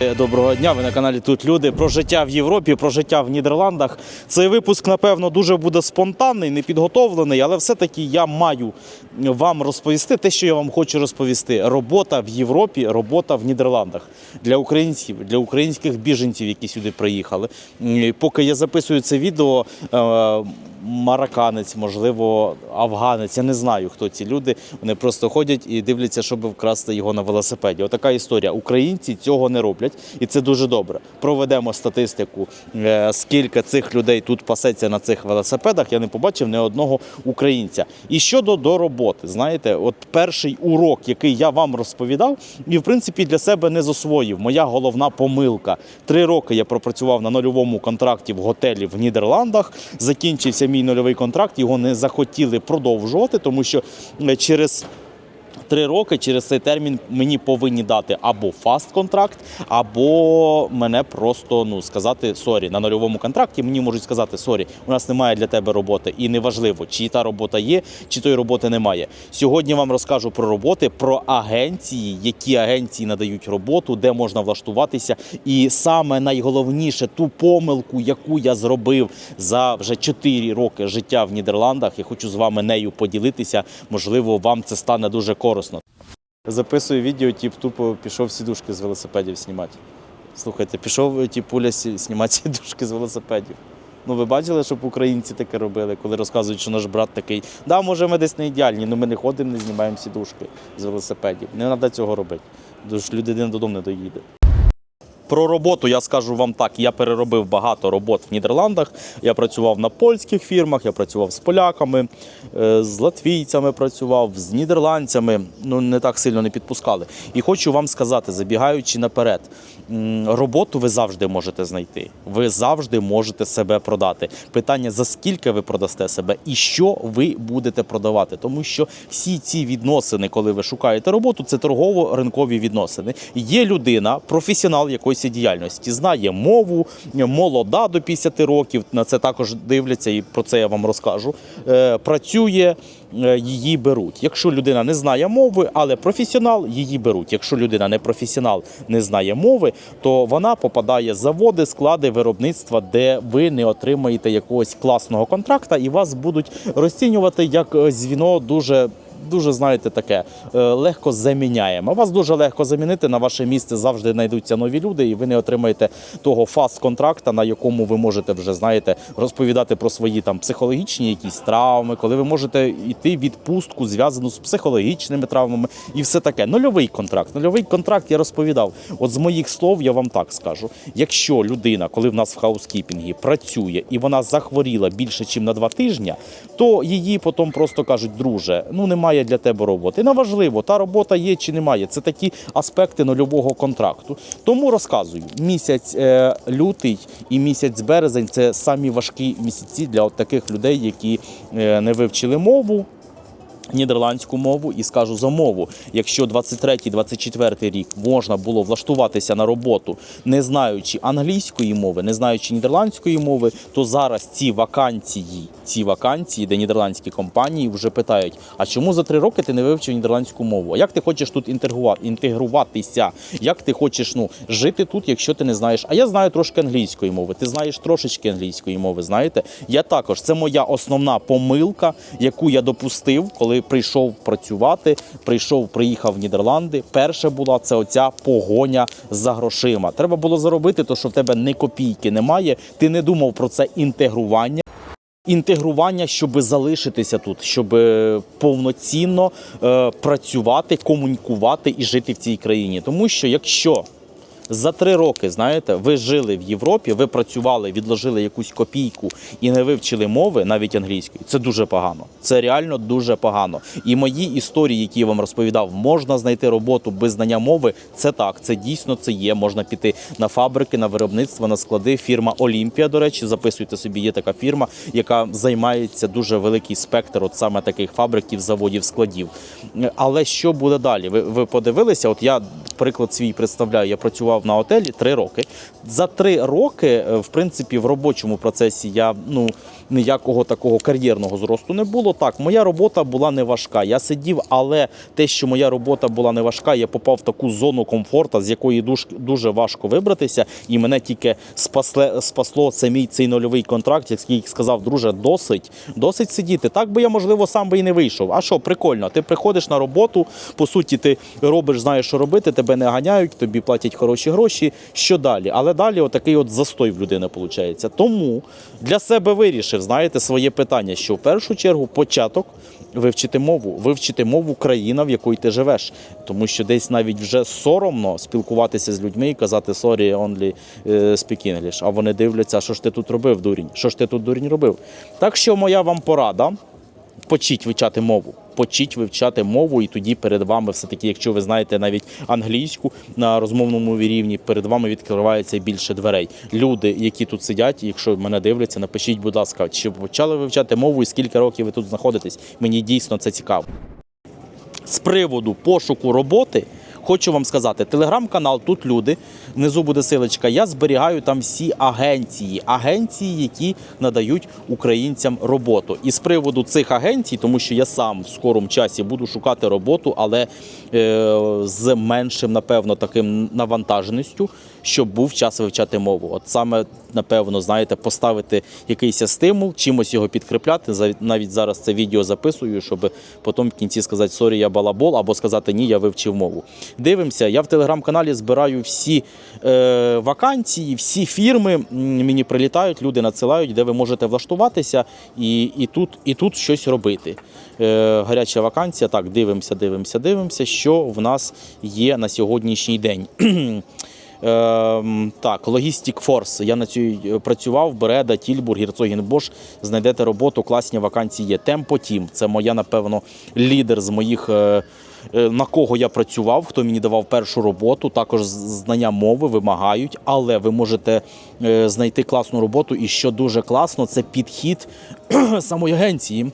Е, Доброго дня, ви на каналі Тут Люди про життя в Європі, про життя в Нідерландах. Цей випуск, напевно, дуже буде спонтанний, не підготовлений, але все-таки я маю вам розповісти те, що я вам хочу розповісти. Робота в Європі, робота в Нідерландах для українців, для українських біженців, які сюди приїхали. Поки я записую це відео. Марокканець, можливо, афганець. Я не знаю, хто ці люди. Вони просто ходять і дивляться, щоб вкрасти його на велосипеді. Отака історія. Українці цього не роблять, і це дуже добре. Проведемо статистику, е, скільки цих людей тут пасеться на цих велосипедах. Я не побачив ні одного українця. І щодо до роботи, знаєте, от перший урок, який я вам розповідав, і в принципі для себе не засвоїв. Моя головна помилка. Три роки я пропрацював на нульовому контракті в готелі в Нідерландах. Закінчився мій нульовий контракт. Його не захотіли продовжувати, тому що е, через Три роки через цей термін мені повинні дати або фаст контракт, або мене просто ну сказати сорі на нульовому контракті. Мені можуть сказати сорі, у нас немає для тебе роботи, і неважливо, чи та робота є, чи тої роботи немає. Сьогодні вам розкажу про роботи, про агенції, які агенції надають роботу, де можна влаштуватися. І саме найголовніше ту помилку, яку я зробив за вже 4 роки життя в Нідерландах. Я хочу з вами нею поділитися. Можливо, вам це стане дуже корисно. Записую відео, тип тупо пішов сідушки з велосипедів знімати. Слухайте, пішов тип пуля знімати сідушки з велосипедів. Ну, ви бачили, щоб українці таке робили, коли розказують, що наш брат такий. Да, може, ми десь не ідеальні, але ми не ходимо, не знімаємо сідушки з велосипедів. Не треба цього робити. Тож людина додому не доїде. Про роботу я скажу вам так. Я переробив багато робот в Нідерландах. Я працював на польських фірмах, я працював з поляками, е, з латвійцями працював, з нідерландцями. Ну не так сильно не підпускали. І хочу вам сказати, забігаючи наперед, роботу ви завжди можете знайти. Ви завжди можете себе продати. Питання за скільки ви продасте себе і що ви будете продавати, тому що всі ці відносини, коли ви шукаєте роботу, це торгово-ринкові відносини. Є людина, професіонал якоїсь діяльності, знає мову, молода до 50 років. На це також дивляться, і про це я вам розкажу. Е, працює, е, її беруть. Якщо людина не знає мови, але професіонал, її беруть. Якщо людина не професіонал, не знає мови, то вона попадає в заводи, склади виробництва, де ви не отримаєте якогось класного контракта, і вас будуть розцінювати як е, звіно дуже. Дуже знаєте, таке е, легко заміняємо. Вас дуже легко замінити. На ваше місце завжди знайдуться нові люди, і ви не отримаєте того фаст-контракта, на якому ви можете вже знаєте розповідати про свої там психологічні якісь травми, коли ви можете йти в відпустку, зв'язану з психологічними травмами, і все таке. Нульовий контракт. Нульовий контракт я розповідав. От з моїх слов я вам так скажу: якщо людина, коли в нас в хаускіпінгі працює і вона захворіла більше, ніж на два тижні, то її потім просто кажуть, друже, ну немає для тебе роботи. Неважливо, та робота є чи немає. Це такі аспекти нульового контракту. Тому розказую, місяць е, лютий і місяць березень це самі важкі місяці для от таких людей, які е, не вивчили мову. Нідерландську мову і скажу за мову. Якщо 23-24 рік можна було влаштуватися на роботу, не знаючи англійської мови, не знаючи нідерландської мови, то зараз ці вакансії, ці вакансії, де нідерландські компанії вже питають: а чому за три роки ти не вивчив нідерландську мову? А як ти хочеш тут інтегрува- інтегруватися? Як ти хочеш ну жити тут, якщо ти не знаєш? А я знаю трошки англійської мови. Ти знаєш трошечки англійської мови. Знаєте, я також це моя основна помилка, яку я допустив, коли прийшов працювати, прийшов, приїхав в Нідерланди. Перша була це оця погоня за грошима. Треба було заробити, то що в тебе ні копійки немає. Ти не думав про це інтегрування. Інтегрування, щоб залишитися тут, щоб повноцінно е, працювати, комунікувати і жити в цій країні. Тому що якщо за три роки, знаєте, ви жили в Європі, ви працювали, відложили якусь копійку і не вивчили мови, навіть англійської, це дуже погано. Це реально дуже погано. І мої історії, які я вам розповідав, можна знайти роботу без знання мови. Це так, це дійсно це є. Можна піти на фабрики, на виробництво, на склади. Фірма Олімпія, до речі, записуйте собі. Є така фірма, яка займається дуже великий спектр, от саме таких фабриків, заводів, складів. Але що буде далі? Ви, ви подивилися? От я приклад свій представляю. Я працював працював на готелі три роки. За три роки, е, в принципі, в робочому процесі я ну ніякого такого кар'єрного зросту не було. Так, моя робота була не важка. Я сидів, але те, що моя робота була не важка, я попав в таку зону комфорту, з якої дуже важко вибратися, і мене тільки спасле, спасло це мій цей нульовий контракт, який сказав, друже, досить, досить сидіти. Так би я, можливо, сам би і не вийшов. А що, прикольно, ти приходиш на роботу, по суті, ти робиш, знаєш, що робити, тебе не ганяють, тобі платять хороші гроші. Що далі? Але далі отакий от застой в людини виходить. Тому для себе вирішив, знаєте, своє питання, що в першу чергу початок вивчити мову, вивчити мову країна, в якій ти живеш. Тому що десь навіть вже соромно спілкуватися з людьми і казати sorry, only е, speak English. А вони дивляться, що ж ти тут робив, дурінь? Що ж ти тут дурінь робив? Так що моя вам порада почіть вивчати мову. Почіть вивчати мову, і тоді перед вами все-таки, якщо ви знаєте навіть англійську на розмовному рівні, перед вами відкривається більше дверей. Люди, які тут сидять, якщо мене дивляться, напишіть, будь ласка, чи почали вивчати мову і скільки років ви тут знаходитесь. Мені дійсно це цікаво. З приводу пошуку роботи. Хочу вам сказати, телеграм-канал тут люди. Внизу буде силочка. Я зберігаю там всі агенції, агенції, які надають українцям роботу. І з приводу цих агенцій, тому що я сам в скорому часі буду шукати роботу, але е, з меншим, напевно, таким навантаженістю, щоб був час вивчати мову. От саме, напевно, знаєте, поставити якийсь стимул, чимось його підкріпляти. Навіть зараз це відео записую, щоб потім в кінці сказати сорі, я балабол, або сказати ні, я вивчив мову. Дивимося, я в телеграм-каналі збираю всі е, вакансії, всі фірми. Мені прилітають, люди надсилають, де ви можете влаштуватися і, і, тут, і тут щось робити. Е, гаряча вакансія. Так, дивимося, дивимося, дивимося, що в нас є на сьогоднішній день. Ем, так, Logistic Force. Я на цій е, працював. Береда, Тільбур, Герцогін Бош. Знайдете роботу, класні вакансії є. Темпо Тім. Це моя, напевно, лідер з моїх. е, е, На кого я працював, хто мені давав першу роботу, також знання мови вимагають, але ви можете знайти класну роботу. І що дуже класно, це підхід самої агенції.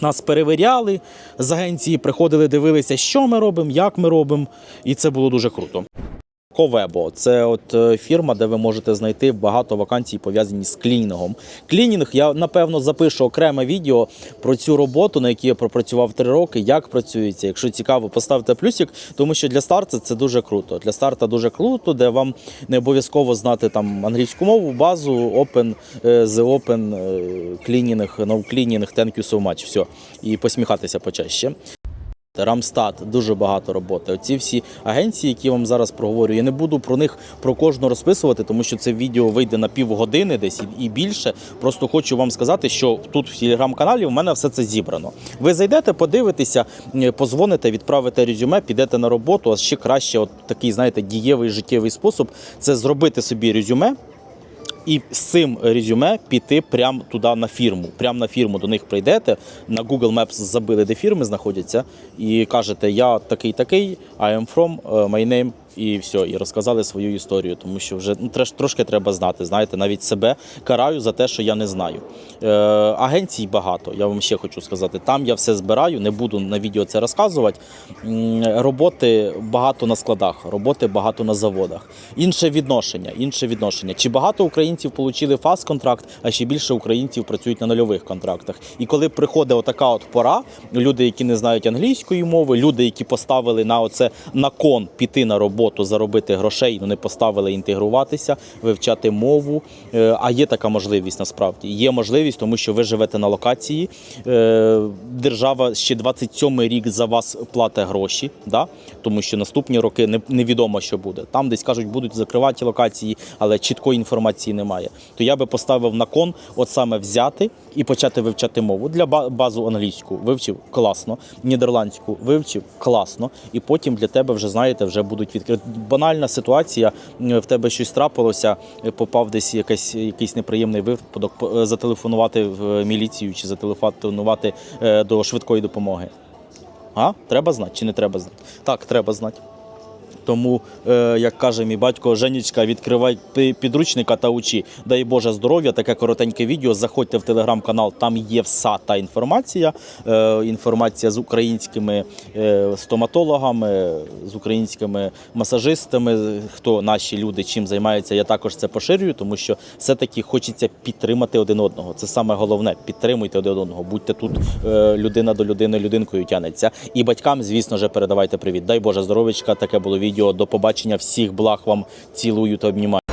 Нас перевіряли з агенції, приходили, дивилися, що ми робимо, як ми робимо, і це було дуже круто. Ковебо це от е, фірма, де ви можете знайти багато вакансій пов'язані з клінінгом. Клінінг я напевно запишу окреме відео про цю роботу, на якій я пропрацював три роки. Як працюється. Якщо цікаво, поставте плюсик, тому що для старту це дуже круто. Для старту дуже круто, де вам не обов'язково знати там англійську мову, базу, open, е, the open, е, cleaning, no cleaning, thank you so much. Все. І посміхатися почаще. Рамстат, дуже багато роботи. Оці всі агенції, які я вам зараз проговорю, я не буду про них про кожну розписувати, тому що це відео вийде на півгодини десь і- більше. Просто хочу вам сказати, що тут в телеграм-каналі в мене все це зібрано. Ви зайдете, подивитеся, позвоните, відправите резюме, підете на роботу. А ще краще, от такий, знаєте, дієвий життєвий спосіб це зробити собі резюме і з цим резюме піти прямо туди на фірму. Прямо на фірму до них прийдете, на Google Maps забили, де фірми знаходяться, і кажете, я такий такий, I am from, е, my name, і все, і розказали свою історію, тому що вже ну, трошки треба знати. Знаєте, навіть себе караю за те, що я не знаю. Е, агенцій багато, я вам ще хочу сказати. Там я все збираю, не буду на відео це розказувати. Роботи багато на складах, роботи багато на заводах. Інше відношення, інше відношення. Чи багато українців отримали фаст контракт, а ще більше українців працюють на нульових контрактах. І коли приходить отака от пора, люди, які не знають англійської мови, люди, які поставили на оце на кон піти на роботу, заробити грошей, вони поставили інтегруватися, вивчати мову. Е, А є така можливість насправді. Є можливість, тому що ви живете на локації. Е, Держава ще 27-й рік за вас платить гроші, да? тому що наступні роки невідомо, що буде. Там десь кажуть, будуть закривати локації, але чіткої інформації немає. То я би поставив на кон, от саме взяти і почати вивчати мову. Для базу англійську вивчив класно, нідерландську вивчив класно, і потім для тебе вже знаєте, вже будуть відкриті. Банальна ситуація, в тебе щось трапилося, е, попав десь якийсь, якийсь неприємний випадок, е, зателефонувати в міліцію чи зателефонувати е, до швидкої допомоги. А? Треба знати чи не треба знати? Так, треба знати. Тому, е, як каже мій батько, Женічка, відкривай підручника та учи. Дай Боже здоров'я, таке коротеньке відео. Заходьте в телеграм-канал, там є вся та інформація. Е, інформація з українськими е, стоматологами, з українськими масажистами, хто наші люди чим займаються. Я також це поширюю, тому що все-таки хочеться підтримати один одного. Це саме головне. Підтримуйте один одного. Будьте тут людина до людини, людинкою тянеться. І батькам, звісно ж, передавайте привіт. Дай Боже здоров'ячка. Таке було відео. До побачення. Всіх благ вам цілую та обнімаю.